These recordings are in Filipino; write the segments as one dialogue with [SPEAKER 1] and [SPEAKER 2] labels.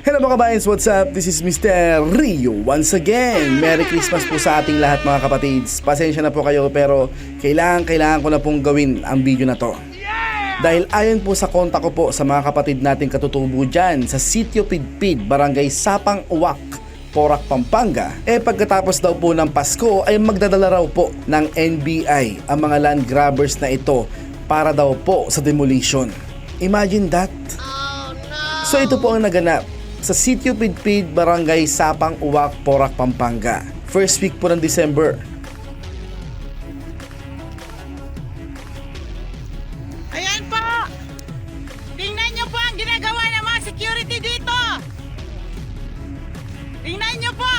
[SPEAKER 1] Hello mga kabayans, what's up? This is Mr. Rio once again. Merry Christmas po sa ating lahat mga kapatids. Pasensya na po kayo pero kailangan kailangan ko na pong gawin ang video na to. Dahil ayon po sa konta ko po sa mga kapatid nating katutubo dyan sa Sitio Pidpid, Barangay Sapang Uwak, Porac, Pampanga, eh pagkatapos daw po ng Pasko ay magdadala raw po ng NBI ang mga land grabbers na ito para daw po sa demolition. Imagine that. So ito po ang naganap sa Sitio Pidpid, Barangay Sapang Uwak, Porac, Pampanga. First week po ng December.
[SPEAKER 2] Ayan po! Tingnan nyo po ang ginagawa ng mga security dito! Tingnan nyo po!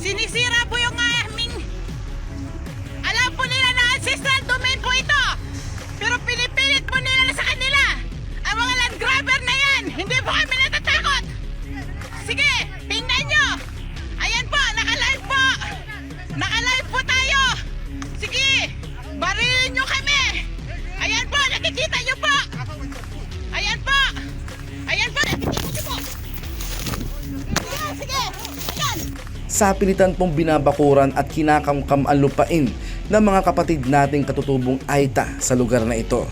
[SPEAKER 2] Sinisira po
[SPEAKER 1] Sa pilitan pong binabakuran at kinakamkam ang lupain ng mga kapatid nating katutubong Aita sa lugar na ito.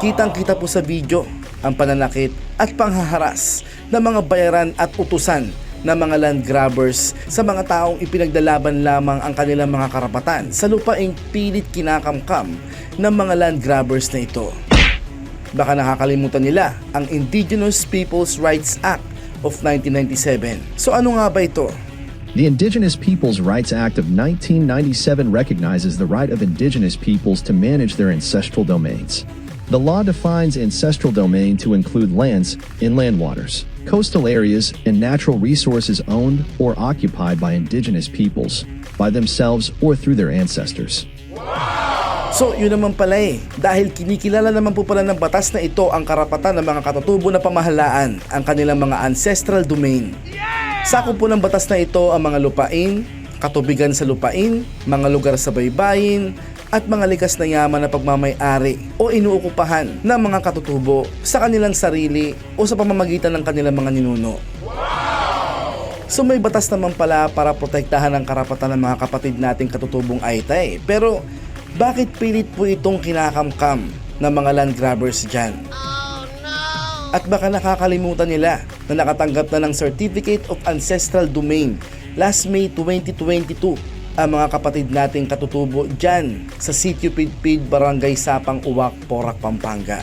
[SPEAKER 1] Kitang kita po sa video ang pananakit at panghaharas ng mga bayaran at utusan ng mga land grabbers sa mga taong ipinagdalaban lamang ang kanilang mga karapatan sa lupaing pilit kinakamkam ng mga land grabbers na ito. Baka nakakalimutan nila ang Indigenous Peoples' Rights Act of 1997. So ano nga ba ito?
[SPEAKER 3] The Indigenous Peoples' Rights Act of 1997 recognizes the right of indigenous peoples to manage their ancestral domains. The law defines ancestral domain to include lands, inland waters, coastal areas, and natural resources owned or occupied by indigenous peoples, by themselves or through their ancestors.
[SPEAKER 1] So yun naman pala eh, dahil kinikilala naman po pala ng batas na ito ang karapatan ng mga katutubo na pamahalaan ang kanilang mga ancestral domain. Sakop po ng batas na ito ang mga lupain, katubigan sa lupain, mga lugar sa baybayin, at mga likas na yaman na pagmamay-ari o inuukupahan ng mga katutubo sa kanilang sarili o sa pamamagitan ng kanilang mga ninuno. So may batas naman pala para protektahan ang karapatan ng mga kapatid nating katutubong Aitay. Pero bakit pilit po itong kinakamkam ng mga land grabbers dyan? At baka nakakalimutan nila na nakatanggap na ng Certificate of Ancestral Domain last May 2022 ang mga kapatid nating katutubo dyan sa Sitio Pidpid, Barangay Sapang Uwak, Porac, Pampanga.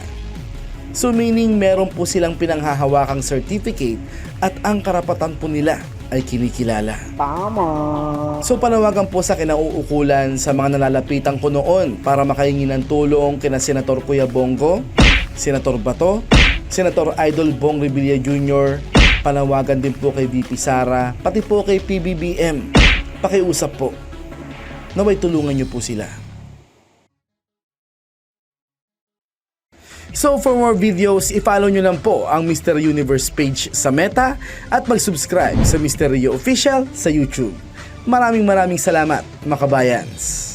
[SPEAKER 1] So meaning meron po silang pinanghahawakang certificate at ang karapatan po nila ay kinikilala. Tama. So panawagan po sa kinauukulan sa mga nalalapitan ko noon para makahingi ng tulong kina Senator Kuya Bongo, Senator Bato, Senator Idol Bong Revilla Jr., panawagan din po kay VP Sara, pati po kay PBBM. Pakiusap po. Naway tulungan niyo po sila. So for more videos, i-follow nyo lang po ang Mr. Universe page sa Meta at mag-subscribe sa Mr. Rio Official sa YouTube. Maraming maraming salamat, makabayans!